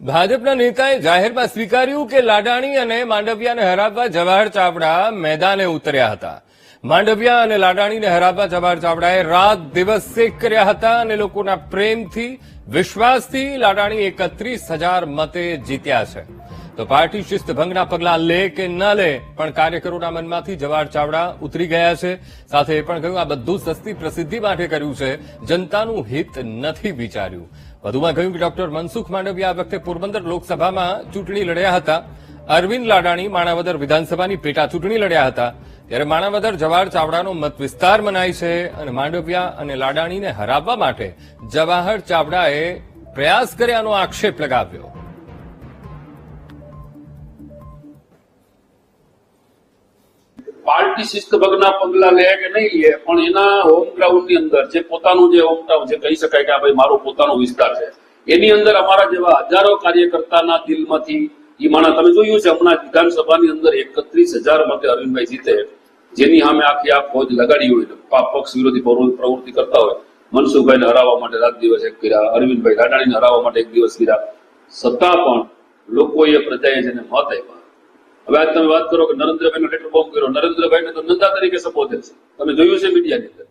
ભાજપના નેતાએ જાહેરમાં સ્વીકાર્યું કે લાડાણી અને માંડવિયાને હરાવવા જવાહર ચાવડા મેદાને ઉતર્યા હતા. માંડવિયા અને લાડાણીને હરાવવા જવાહર ચાવડાએ રાત દિવસ શેક કર્યા હતા અને લોકોના પ્રેમથી, વિશ્વાસથી લાડાણી એકત્રીસ હજાર મતે જીત્યા છે. તો પાર્ટી શિસ્તભંગના પગલા લે કે ન લે, પણ કાર્યકરોના મનમાંથી જવાહર ચાવડા ઉતરી ગયા છે. સાથે એ પણ કહ્યું, આ બધું સસ્તી પ્રસિદ્ધિ માટે કર્યું છે. જનતાનું હિત નથી વિચાર્યું. વધુમાં કહ્યું કે ડોક્ટર મનસુખ માંડવિયા આ વખતે પોરબંદર લોકસભામાં ચૂંટણી લડ્યા હતા. અરવિંદ લાડાણી માણાવદર વિધાનસભાની પેટા ચૂંટણી લડ્યા હતા. ત્યારે માણાવદર જવાહર ચાવડાનો મત વિસ્તાર મનાય છે અને માંડવિયા અને લાડાણીને હરાવવા માટે જવાહર ચાવડાએ પ્રયાસ કર્યાનો આક્ષેપ લગાવ્યો. પાર્ટી શિસ્તભંગના પગલા લે કે નહીં લે, પણ એના હોમ ગ્રાઉન્ડની અંદર જે પોતાનું જે હોમ ટાઉન જે કહી શકાય કે આ ભાઈ મારો પોતાનો વિસ્તાર છે. એની અંદર અમારા જેવા હજારો કાર્યકર્તાના દિલમાંથી એ માણસ તમે જોયું છે, હમણાં વિધાનસભાની અંદર એકત્રીસ હજાર મતે અરવિંદભાઈ જીતે. જેની સામે આખી આ ફોજ લગાડી હોય પક્ષ વિરોધી પ્રવૃત્તિ કરતા હોય. મનસુખભાઈને હરાવવા માટે રાત દિવસ એક કર્યા, અરવિંદભાઈ રાડાણીને હરાવવા માટે એક દિવસ કર્યા. છતાં પણ લોકોએ પ્રજાએ જેને મત આપ્યા હવે આજ તમે વાત કરો કે નરેન્દ્રભાઈનો લેટર બોમ્બ કર્યો. નરેન્દ્રભાઈને તો નંદા તરીકે સંબોધે છે. તમે જોયું છે મીડિયાની અંદર.